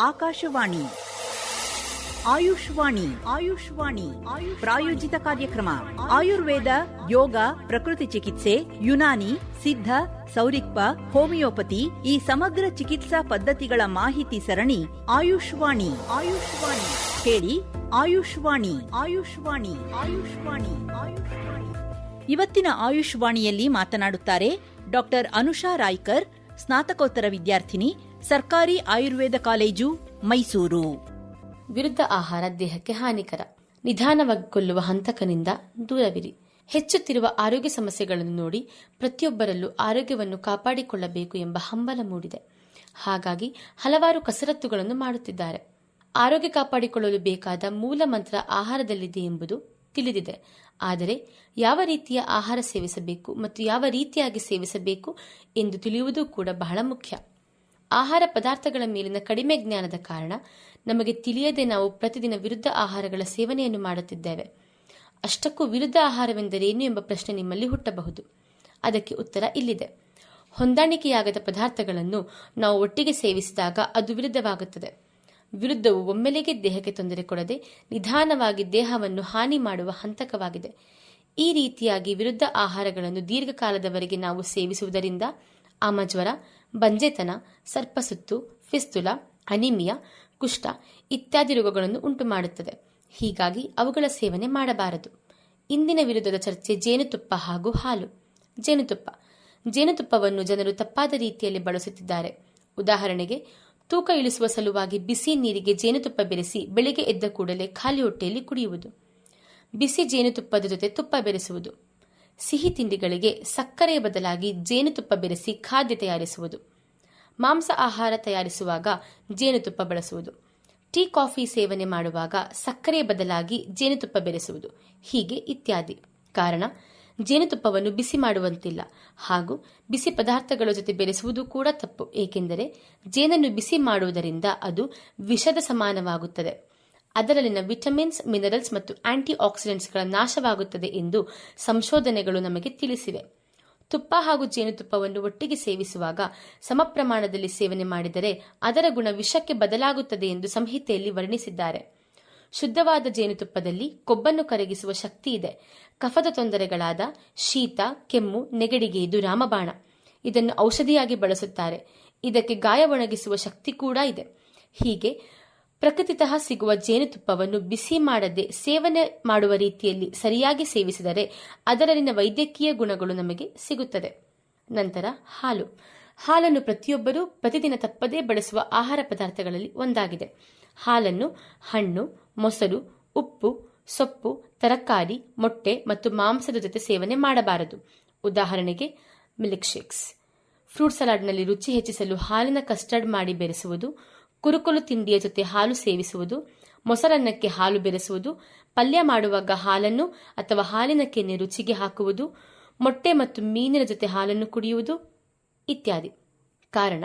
ಆಕಾಶವಾಣಿ. ಆಯುಷ್ವಾಣಿ. ಆಯುಷ್ವಾಣಿ. ಆಯು ಪ್ರಾಯೋಜಿತ ಕಾರ್ಯಕ್ರಮ. ಆಯುರ್ವೇದ, ಯೋಗ, ಪ್ರಕೃತಿ ಚಿಕಿತ್ಸೆ, ಯುನಾನಿ, ಸಿದ್ಧ, ಸೌರಿಕ್ಪ, ಹೋಮಿಯೋಪತಿ ಈ ಸಮಗ್ರ ಚಿಕಿತ್ಸಾ ಪದ್ಧತಿಗಳ ಮಾಹಿತಿ ಸರಣಿ ಆಯುಷ್ವಾಣಿ. ಆಯುಷ್ವಾಣಿ. ಕೇಳಿ ಆಯುಷ್ವಾಣಿ. ಆಯುಷ್ವಾಣಿ. ಆಯುಷ್ವಾಣಿ. ಆಯುಷ್ವಾಣಿ. ಇವತ್ತಿನ ಆಯುಷ್ವಾಣಿಯಲ್ಲಿ ಮಾತನಾಡುತ್ತಾರೆ ಡಾಕ್ಟರ್ ಅನುಷಾ ರಾಯ್ಕರ್, ಸ್ನಾತಕೋತ್ತರ ವಿದ್ಯಾರ್ಥಿನಿ ಸರ್ಕಾರಿ ಆಯುರ್ವೇದ ಕಾಲೇಜು, ಮೈಸೂರು. ವಿರುದ್ಧ ಆಹಾರ ದೇಹಕ್ಕೆ ಹಾನಿಕರ. ನಿಧಾನವಾಗಿ ಕೊಲ್ಲುವ ಹಂತಕನಿಂದ ದೂರವಿರಿ. ಹೆಚ್ಚುತ್ತಿರುವ ಆರೋಗ್ಯ ಸಮಸ್ಯೆಗಳನ್ನು ನೋಡಿ ಪ್ರತಿಯೊಬ್ಬರಲ್ಲೂ ಆರೋಗ್ಯವನ್ನು ಕಾಪಾಡಿಕೊಳ್ಳಬೇಕು ಎಂಬ ಹಂಬಲ ಮೂಡಿದೆ. ಹಾಗಾಗಿ ಹಲವಾರು ಕಸರತ್ತುಗಳನ್ನು ಮಾಡುತ್ತಿದ್ದಾರೆ. ಆರೋಗ್ಯ ಕಾಪಾಡಿಕೊಳ್ಳಲು ಬೇಕಾದ ಮೂಲ ಮಂತ್ರ ಆಹಾರದಲ್ಲಿದೆ ಎಂಬುದು ತಿಳಿದಿದೆ. ಆದರೆ ಯಾವ ರೀತಿಯ ಆಹಾರ ಸೇವಿಸಬೇಕು ಮತ್ತು ಯಾವ ರೀತಿಯಾಗಿ ಸೇವಿಸಬೇಕು ಎಂದು ತಿಳಿಯುವುದು ಕೂಡ ಬಹಳ ಮುಖ್ಯ. ಆಹಾರ ಪದಾರ್ಥಗಳ ಮೇಲಿನ ಕಡಿಮೆ ಜ್ಞಾನದ ಕಾರಣ ನಮಗೆ ತಿಳಿಯದೆ ನಾವು ಪ್ರತಿದಿನ ವಿರುದ್ಧ ಆಹಾರಗಳ ಸೇವನೆಯನ್ನು ಮಾಡುತ್ತಿದ್ದೇವೆ. ಅಷ್ಟಕ್ಕೂ ವಿರುದ್ಧ ಆಹಾರವೆಂದರೇನು ಎಂಬ ಪ್ರಶ್ನೆ ನಿಮ್ಮಲ್ಲಿ ಹುಟ್ಟಬಹುದು. ಅದಕ್ಕೆ ಉತ್ತರ ಇಲ್ಲಿದೆ. ಹೊಂದಾಣಿಕೆಯಾಗದ ಪದಾರ್ಥಗಳನ್ನು ನಾವು ಒಟ್ಟಿಗೆ ಸೇವಿಸಿದಾಗ ಅದು ವಿರುದ್ಧವಾಗುತ್ತದೆ. ವಿರುದ್ಧವು ಒಮ್ಮೆಲೆಗೆ ದೇಹಕ್ಕೆ ತೊಂದರೆ ಕೊಡದೆ ನಿಧಾನವಾಗಿ ದೇಹವನ್ನು ಹಾನಿ ಮಾಡುವ ಹಂತಕವಾಗಿದೆ. ಈ ರೀತಿಯಾಗಿ ವಿರುದ್ಧ ಆಹಾರಗಳನ್ನು ದೀರ್ಘಕಾಲದವರೆಗೆ ನಾವು ಸೇವಿಸುವುದರಿಂದ ಆಮಜ್ವರ ಬಂಜೆತನ ಸರ್ಪಸುತ್ತು ಫಿಸ್ತುಲ, ಅನಿಮಿಯಾ, ಕುಷ್ಠ ಇತ್ಯಾದಿ ರೋಗಗಳನ್ನು ಉಂಟುಮಾಡುತ್ತದೆ. ಹೀಗಾಗಿ ಅವುಗಳ ಸೇವನೆ ಮಾಡಬಾರದು. ಇಂದಿನ ವಿರುದ್ಧದ ಚರ್ಚೆ ಜೇನುತುಪ್ಪ ಹಾಗೂ ಹಾಲು. ಜೇನುತುಪ್ಪ. ಜೇನುತುಪ್ಪವನ್ನು ಜನರು ತಪ್ಪಾದ ರೀತಿಯಲ್ಲಿ ಬಳಸುತ್ತಿದ್ದಾರೆ. ಉದಾಹರಣೆಗೆ, ತೂಕ ಇಳಿಸುವ ಸಲುವಾಗಿ ಬಿಸಿ ನೀರಿಗೆ ಜೇನುತುಪ್ಪ ಬೆರೆಸಿ ಬೆಳಿಗ್ಗೆ ಎದ್ದ ಕೂಡಲೇ ಖಾಲಿ ಹೊಟ್ಟೆಯಲ್ಲಿ ಕುಡಿಯುವುದು. ಬಿಸಿ ಜೇನುತುಪ್ಪದ ಜೊತೆ ತುಪ್ಪ ಬೆರೆಸುವುದು. ಸಿಹಿ ತಿಂಡಿಗಳಿಗೆ ಸಕ್ಕರೆ ಬದಲಾಗಿ ಜೇನುತುಪ್ಪ ಬೆರೆಸಿ ಖಾದ್ಯ ತಯಾರಿಸುವುದು. ಮಾಂಸ ಆಹಾರ ತಯಾರಿಸುವಾಗ ಜೇನುತುಪ್ಪ ಬಳಸುವುದು. ಟೀ ಕಾಫಿ ಸೇವನೆ ಮಾಡುವಾಗ ಸಕ್ಕರೆ ಬದಲಾಗಿ ಜೇನುತುಪ್ಪ ಬೆರೆಸುವುದು. ಹೀಗೆ ಇತ್ಯಾದಿ. ಕಾರಣ, ಜೇನುತುಪ್ಪವನ್ನು ಬಿಸಿ ಮಾಡುವಂತಿಲ್ಲ. ಹಾಗೂ ಬಿಸಿ ಪದಾರ್ಥಗಳ ಜೊತೆ ಬೆರೆಸುವುದು ಕೂಡ ತಪ್ಪು. ಏಕೆಂದರೆ ಜೇನನ್ನು ಬಿಸಿ ಮಾಡುವುದರಿಂದ ಅದು ವಿಷದ ಸಮಾನವಾಗುತ್ತದೆ. ಅದರಲ್ಲಿನ ವಿಟಮಿನ್ಸ್, ಮಿನರಲ್ಸ್ ಮತ್ತು ಆಂಟಿ ಆಕ್ಸಿಡೆಂಟ್ಸ್ಗಳ ನಾಶವಾಗುತ್ತದೆ ಎಂದು ಸಂಶೋಧನೆಗಳು ನಮಗೆ ತಿಳಿಸಿವೆ. ತುಪ್ಪ ಹಾಗೂ ಜೇನುತುಪ್ಪವನ್ನು ಒಟ್ಟಿಗೆ ಸೇವಿಸುವಾಗ ಸಮ ಪ್ರಮಾಣದಲ್ಲಿ ಸೇವನೆ ಮಾಡಿದರೆ ಅದರ ಗುಣ ವಿಷಕ್ಕೆ ಬದಲಾಗುತ್ತದೆ ಎಂದು ಸಂಹಿತೆಯಲ್ಲಿ ವರ್ಣಿಸಿದ್ದಾರೆ. ಶುದ್ಧವಾದ ಜೇನುತುಪ್ಪದಲ್ಲಿ ಕೊಬ್ಬನ್ನು ಕರಗಿಸುವ ಶಕ್ತಿ ಇದೆ. ಕಫದ ತೊಂದರೆಗಳಾದ ಶೀತ, ಕೆಮ್ಮು, ನೆಗಡಿಗೆ ಇದು ರಾಮಬಾಣ. ಇದನ್ನು ಔಷಧಿಯಾಗಿ ಬಳಸುತ್ತಾರೆ. ಇದಕ್ಕೆ ಗಾಯ ಒಣಗಿಸುವ ಶಕ್ತಿ ಕೂಡ ಇದೆ. ಹೀಗೆ ಪ್ರಕೃತಿತಃ ಸಿಗುವ ಜೇನುತುಪ್ಪವನ್ನು ಬಿಸಿ ಮಾಡದೆ ಸೇವನೆ ಮಾಡುವ ರೀತಿಯಲ್ಲಿ ಸರಿಯಾಗಿ ಸೇವಿಸಿದರೆ ಅದರಲ್ಲಿನ ವೈದ್ಯಕೀಯ ಗುಣಗಳು ನಮಗೆ ಸಿಗುತ್ತದೆ. ನಂತರ ಹಾಲು. ಹಾಲನ್ನು ಪ್ರತಿಯೊಬ್ಬರೂ ಪ್ರತಿದಿನ ತಪ್ಪದೇ ಬಳಸುವ ಆಹಾರ ಪದಾರ್ಥಗಳಲ್ಲಿ ಒಂದಾಗಿದೆ. ಹಾಲನ್ನು ಹಣ್ಣು, ಮೊಸರು, ಉಪ್ಪು, ಸೊಪ್ಪು, ತರಕಾರಿ, ಮೊಟ್ಟೆ ಮತ್ತು ಮಾಂಸದ ಜೊತೆ ಸೇವನೆ ಮಾಡಬಾರದು. ಉದಾಹರಣೆಗೆ ಮಿಲ್ಕ್ ಶೇಕ್ಸ್ ಫ್ರೂಟ್ ಸಲಾಡ್ನಲ್ಲಿ ರುಚಿ ಹೆಚ್ಚಿಸಲು ಹಾಲಿನ ಕಸ್ಟರ್ಡ್ ಮಾಡಿ ಬೆರೆಸುವುದು ಕುರುಕುಲು ತಿಂಡಿಯ ಜೊತೆ ಹಾಲು ಸೇವಿಸುವುದು, ಮೊಸರನ್ನಕ್ಕೆ ಹಾಲು ಬೆರೆಸುವುದು, ಪಲ್ಯ ಮಾಡುವಾಗ ಹಾಲನ್ನು ಅಥವಾ ಹಾಲಿನ ಕೆನೆ ರುಚಿಗೆ ಹಾಕುವುದು, ಮೊಟ್ಟೆ ಮತ್ತು ಮೀನಿನ ಜೊತೆ ಹಾಲನ್ನು ಕುಡಿಯುವುದು ಇತ್ಯಾದಿ. ಕಾರಣ,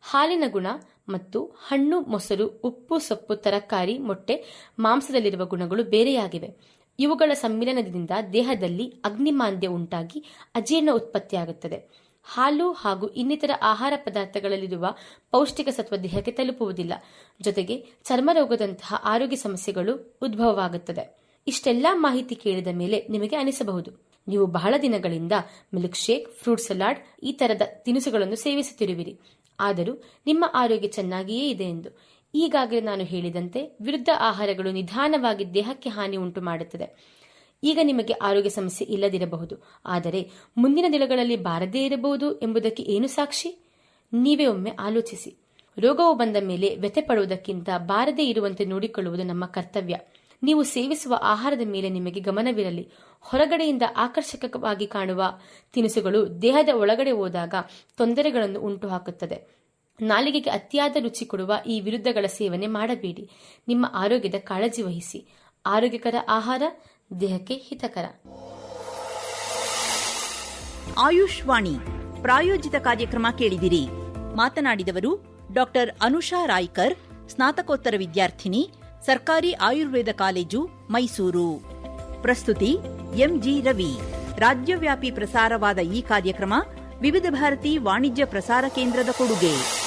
ಹಾಲಿನ ಗುಣ ಮತ್ತು ಹಣ್ಣು, ಮೊಸರು, ಉಪ್ಪು, ಸೊಪ್ಪು, ತರಕಾರಿ, ಮೊಟ್ಟೆ, ಮಾಂಸದಲ್ಲಿರುವ ಗುಣಗಳು ಬೇರೆಯಾಗಿವೆ. ಇವುಗಳ ಸಮ್ಮಿಲನದಿಂದ ದೇಹದಲ್ಲಿ ಅಗ್ನಿಮಾಂದ್ಯ ಉಂಟಾಗಿ ಅಜೀರ್ಣ ಉತ್ಪತ್ತಿಯಾಗುತ್ತದೆ. ಹಾಲು ಹಾಗೂ ಇನ್ನಿತರ ಆಹಾರ ಪದಾರ್ಥಗಳಲ್ಲಿರುವ ಪೌಷ್ಟಿಕ ಸತ್ವ ದೇಹಕ್ಕೆ ತಲುಪುವುದಿಲ್ಲ. ಜೊತೆಗೆ ಚರ್ಮರೋಗದಂತಹ ಆರೋಗ್ಯ ಸಮಸ್ಯೆಗಳು ಉದ್ಭವವಾಗುತ್ತದೆ. ಇಷ್ಟೆಲ್ಲಾ ಮಾಹಿತಿ ಕೇಳಿದ ಮೇಲೆ ನಿಮಗೆ ಅನಿಸಬಹುದು. ನೀವು ಬಹಳ ದಿನಗಳಿಂದ ಮಿಲ್ಕ್ ಶೇಕ್ ಫ್ರೂಟ್ ಸಲಾಡ್, ಈ ತರದ ತಿನಿಸುಗಳನ್ನು ಸೇವಿಸುತ್ತಿರುವಿರಿ. ಆದರೂ ನಿಮ್ಮ ಆರೋಗ್ಯ ಚೆನ್ನಾಗಿಯೇ ಇದೆ ಎಂದು. ಈಗಾಗಲೇ ನಾನು ಹೇಳಿದಂತೆ ವಿರುದ್ಧ ಆಹಾರಗಳು ನಿಧಾನವಾಗಿ ದೇಹಕ್ಕೆ ಹಾನಿ ಉಂಟು ಮಾಡುತ್ತದೆ ಈಗ ನಿಮಗೆ ಆರೋಗ್ಯ ಸಮಸ್ಯೆ ಇಲ್ಲದಿರಬಹುದು. ಆದರೆ ಮುಂದಿನ ದಿನಗಳಲ್ಲಿ ಬಾರದೇ ಇರಬಹುದು ಎಂಬುದಕ್ಕೆ ಏನು ಸಾಕ್ಷಿ? ನೀವೇ ಒಮ್ಮೆ ಆಲೋಚಿಸಿ. ರೋಗವು ಬಂದ ಮೇಲೆ ವ್ಯಥೆ ಪಡುವುದಕ್ಕಿಂತ ಬಾರದೇ ಇರುವಂತೆ ನೋಡಿಕೊಳ್ಳುವುದು ನಮ್ಮ ಕರ್ತವ್ಯ. ನೀವು ಸೇವಿಸುವ ಆಹಾರದ ಮೇಲೆ ನಿಮಗೆ ಗಮನವಿರಲಿ. ಹೊರಗಡೆಯಿಂದ ಆಕರ್ಷಕವಾಗಿ ಕಾಣುವ ತಿನಿಸುಗಳು ದೇಹದ ಒಳಗಡೆ ಹೋದಾಗ ತೊಂದರೆಗಳನ್ನು ಉಂಟು ಹಾಕುತ್ತದೆ ನಾಲಿಗೆಗೆ ಅತಿಯಾದ ರುಚಿ ಕೊಡುವ ಈ ವಿರುದ್ಧಗಳ ಸೇವನೆ ಮಾಡಬೇಡಿ. ನಿಮ್ಮ ಆರೋಗ್ಯದ ಕಾಳಜಿ ವಹಿಸಿ. ಆರೋಗ್ಯಕರ ಆಹಾರ ದೇಹಕ್ಕೆ ಹಿತಕರ. ಆಯುಷ್ವಾಣಿ, ಪ್ರಾಯೋಜಿತ ಕಾರ್ಯಕ್ರಮ ಕೇಳಿದಿರಿ. ಮಾತನಾಡಿದವರು ಡಾಕ್ಟರ್ ಅನುಷಾ ರಾಯ್ಕರ್, ಸ್ನಾತಕೋತ್ತರ ವಿದ್ಯಾರ್ಥಿನಿ, ಸರ್ಕಾರಿ ಆಯುರ್ವೇದ ಕಾಲೇಜು, ಮೈಸೂರು. ಪ್ರಸ್ತುತಿ ಎಂಜಿ ರವಿ. ರಾಜ್ಯವ್ಯಾಪಿ ಪ್ರಸಾರವಾದ ಈ ಕಾರ್ಯಕ್ರಮ ವಿವಿಧ ಭಾರತಿ ವಾಣಿಜ್ಯ ಪ್ರಸಾರ ಕೇಂದ್ರದ ಕೊಡುಗೆ.